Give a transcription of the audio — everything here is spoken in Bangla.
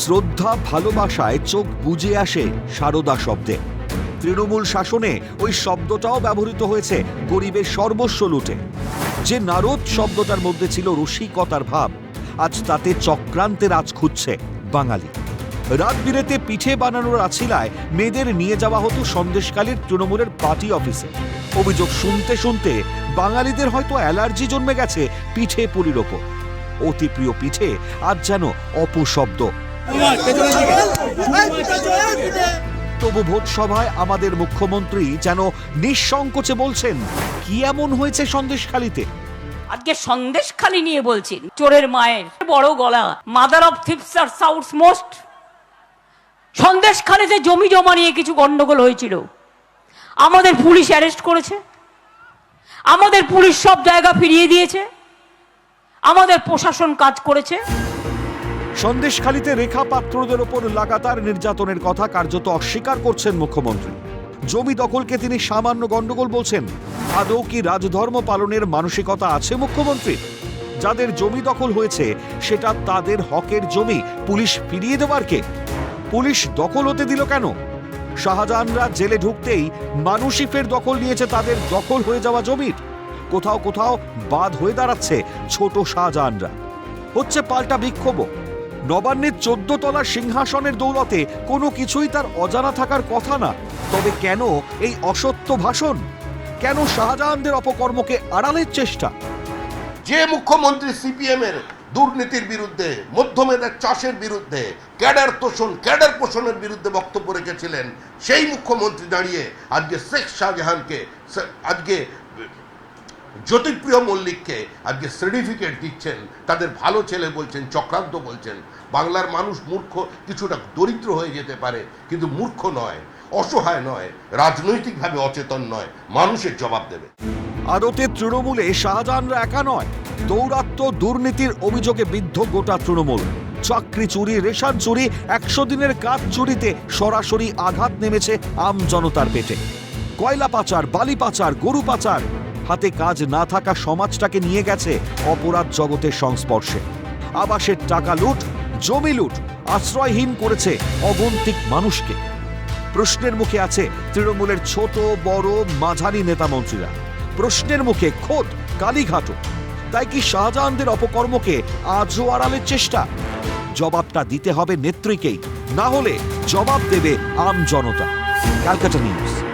শ্রদ্ধা ভালোবাসায় চোখ বুজে আসে সারদা শব্দে। তৃণমূল শাসনে ওই শব্দটাও ব্যবহৃত হয়েছে গরিবের সর্বস্ব লুটে। যে নারদ শব্দটার মধ্যে ছিল রসিকতার ভাব, আজ তাতে চক্রান্তের আজ খুঁজছে বাঙালি। রাত বিরেতে পিঠে বানানোর আছিলায় মেয়েদের নিয়ে যাওয়া হতো সন্দেশকালীর তৃণমূলের পার্টি অফিসে। অভিযোগ শুনতে শুনতে বাঙালিদের হয়তো অ্যালার্জি জন্মে গেছে পিঠে পুলির ওপর। অতি প্রিয় পিঠে আজ যেন অপশব্দ। তবু ভোট সভায় আমাদের মুখ্যমন্ত্রী যেন নিঃসংকোচে বলছেন, কি এমন হয়েছে সন্দেশখালিতে? আজকে সন্দেশ খালি নিয়ে বলছেন চোরের মায়ের বড় গলা মাদার অফ থিপস আর সাউথ মোস্ট সন্দেশ খালিতে জমি জমা নিয়ে কিছু গন্ডগোল হয়েছিল। আমাদের পুলিশ অ্যারেস্ট করেছে। আমাদের পুলিশ সব জায়গা ফিরিয়ে দিয়েছে। আমাদের প্রশাসন কাজ করেছে। সন্দেশখালিতে রেখা পাত্রদের ওপর লাগাতার নির্যাতনের কথা কার্যত অস্বীকার করছেন মুখ্যমন্ত্রী। জমি দখলকে তিনি সামান্য গন্ডগোল বলছেন। আদৌ কি রাজধর্ম পালনের মানসিকতা আছে মুখ্যমন্ত্রীর? যাদের জমি দখল হয়েছে, সেটা তাদের হকের জমি। পুলিশ ফিরিয়ে দেওয়ার কে? পুলিশ দখল হতে দিল কেন? শাহজাহানরা জেলে ঢুকতেই মানুষই ফের দখল নিয়েছে তাদের দখল হয়ে যাওয়া জমির। কোথাও কোথাও বাদ হয়ে দাঁড়াচ্ছে ছোট শাহজাহানরা। হচ্ছে পাল্টা বিক্ষোভও নবান্নের চোদ্দ তলা সিংহাসনের দৌলতে কোনো কিছুই তার অজানা থাকার কথা না। তবে কেন এই অসত্য ভাষণ? কেন শাহজাহানদের অপকর্মকে আড়ালের চেষ্টা? যে মুখ্যমন্ত্রী সিপিএম এর দুর্নীতির বিরুদ্ধে মধ্যমেধার চাষের বিরুদ্ধে, ক্যাডার তোষণ, ক্যাডার পোষণের বিরুদ্ধে বক্তব্য রেখেছিলেন, সেই মুখ্যমন্ত্রী দাঁড়িয়ে আজকে শেখ শাহজাহানকে, আজকে জ্যোতিপ্রিয় মল্লিককে আজকে সার্টিফিকেট দিচ্ছেন, তাদের ভালো ছেলে বলছেন, চক্রান্ত বলছেন। বাংলার মানুষ মূর্খ, কিছুটা দরিদ্র হয়ে যেতে পারে, কিন্তু মূর্খ নয়, অসহায় নয়, রাজনৈতিকভাবে অচেতন নয়, মানুষের জবাব দেবে। আদতে তৃণমূলে শাহজাহানরা একা নয়, দৌরাত্ম দুর্নীতির অভিযোগে বিদ্ধ গোটা তৃণমূল। চাকরি চুরি, রেশন চুরি, একশো দিনের কাজ চুরিতে সরাসরি আঘাত নেমেছে আম জনতার পেটে। কয়লা পাচার, বালি পাচার, গরু পাচার হাতে কাজ না থাকা সমাজটাকে নিয়ে গেছে অপরাধ জগতের সংস্পর্শে। আবাসের টাকা লুট, জমি লুট, আশ্রয়হীন করেছে অগন্তিক মানুষকে। প্রশ্নের মুখে আছে তৃণমূলের ছোট, বড়, মাঝারি নেতা মন্ত্রীরা। প্রশ্নের মুখে খোদ কালীঘাটও। তাই কি শাহজাহানদের অপকর্মকে আজও আড়ালের চেষ্টা? জবাবটা দিতে হবে নেত্রীকেই, না হলে জবাব দেবে আম জনতা। ক্যালকাটা নিউজ।